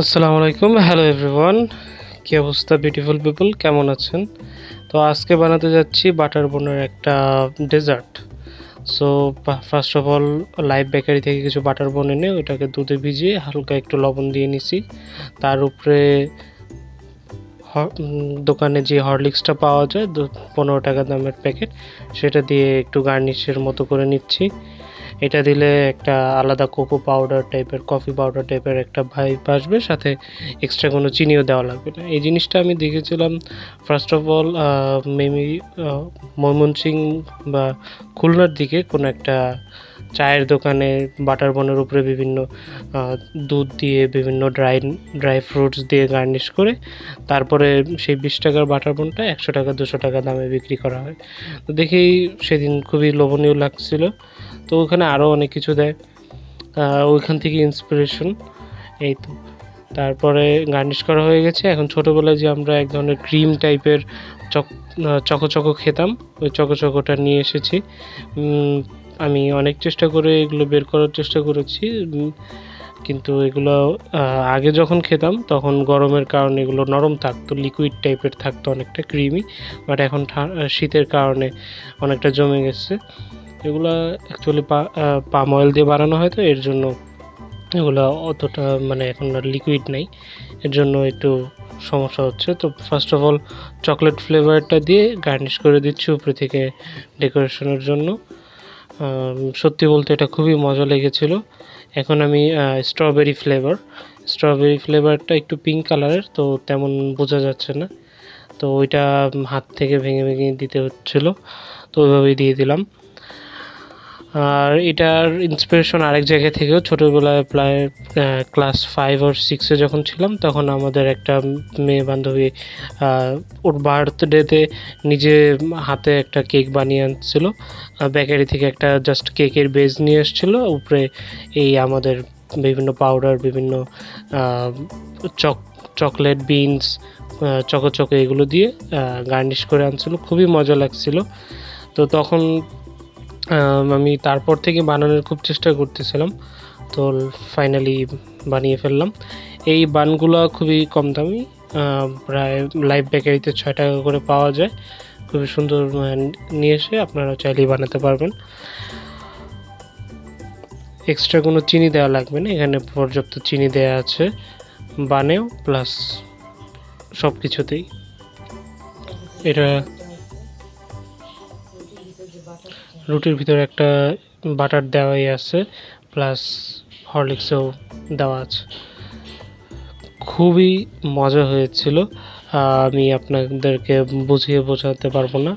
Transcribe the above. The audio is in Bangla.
আসসালামু আলাইকুম। হ্যালো এভরিওয়ান কী অবস্থা বিউটিফুল পিপল কেমন আছেন? তো আজকে বানাতে যাচ্ছি বাটার বোনের একটা dessert so first of all live bakery থেকে কিছু বাটার বোন এনে ওটাকে দুধে ভিজিয়ে হালকা একটু লবণ দিয়ে নিছি। তার উপরে দোকানে যে হরলিক্সটা পাওয়া যায় পনেরো টাকা দামের প্যাকেট সেটা দিয়ে একটু গার্নিশের মতো করে নিচ্ছি। এটা দিলে একটা আলাদা কোকো পাউডার টাইপের কফি পাউডার টাইপের একটা ভাইব আসবে, সাথে এক্সট্রা কোনো চিনিও দেওয়া লাগবে না। এই জিনিসটা আমি দেখেছিলাম first of all maybe Mymensingh বা খুলনার দিকে কোনো একটা চায়ের দোকানে বাটার বনের উপরে বিভিন্ন দুধ দিয়ে বিভিন্ন ড্রাই ড্রাই ফ্রুটস দিয়ে গার্নিশ করে, তারপরে সেই বিশ টাকার বাটার বনটা একশো টাকা, দুশো টাকা দামে বিক্রি করা হয়। তো দেখেই সেদিন খুবই লোভনীয় লাগছিল। তো ওখানে আরও অনেক কিছু দেয়। ওইখান থেকে ইন্সপিরেশন এই তো। তারপরে গার্নিশ করা হয়ে গেছে। এখন ছোটোবেলায় যে আমরা এক ধরনের ক্রিম টাইপের চক আহ, চকো চকো খেতাম ওই চকো চকোটা নিয়ে এসেছি। আমি অনেক চেষ্টা করে এগুলো বের করার চেষ্টা করেছি কিন্তু এগুলো আগে যখন খেতাম তখন গরমের কারণে এগুলো নরম থাকতো লিকুইড টাইপের থাকতো অনেকটা ক্রিমি বাট এখন শীতের কারণে অনেকটা জমে গেছে। এগুলো অ্যাকচুয়ালি পাম অয়েল দিয়ে বানানো হয় তো, এর জন্য এগুলো অতটা মানে এখন লিকুইড নেই। এর জন্য একটু সমস্যা হচ্ছে। তো ফার্স্ট অফ অল চকলেট ফ্লেভারটা দিয়ে গার্নিশ করে দিচ্ছি উপরে থেকে ডেকোরেশনের জন্য। সত্যি বলতে এটা খুবই মজা লেগেছিল। এখন আমি স্ট্রবেরি ফ্লেভার স্ট্রবেরি ফ্লেভারটা একটু পিঙ্ক কালারের তো তেমন বোঝা যাচ্ছে না। তো ওইটা হাত থেকে ভেঙে ভেঙে দিতে হচ্ছিল। তো ওইভাবেই দিয়ে দিলাম। আর এটার ইন্সপিরেশন আরেক জায়গা থেকেও ছোটোবেলায় প্রায় ক্লাস ফাইভ আর সিক্সে যখন ছিলাম, তখন আমাদের একটা মেয়ে বান্ধবী ওর বার্থডেতে নিজে হাতে একটা কেক বানিয়ে আনছিল। বেকারি থেকে একটা জাস্ট কেকের বেজ নিয়ে এসেছিল। উপরে এই আমাদের বিভিন্ন পাউডার বিভিন্ন choc chocolate beans choco choco এগুলো দিয়ে গার্নিশ করে আনছিল। খুবই মজা লাগছিল। তো তখন আম, তারপর থেকে বানানোর খুব চেষ্টা করতেছিলাম। তো ফাইনালি বানিয়ে ফেললাম। এই বানগুলো খুবই কম দামি প্রায় লাইভ বেকারিতে ছয় টাকা করে পাওয়া যায়। খুবই সুন্দর নিয়ে এসে আপনারা চাইলেই বানাতে পারবেন। এক্সট্রা কোনো চিনি দেওয়া লাগবে না এখানে পর্যাপ্ত চিনি দেওয়া আছে। বানেও প্লাস সব কিছুতেই এটা রুটির ভিতরে একটা বাটার দেওয়াই আছে, প্লাস হরলিক্সও দেওয়া আছে। খুবই মজা হয়েছিল। আমি আপনাদেরকে বুঝিয়ে বোঝাতে পারব না।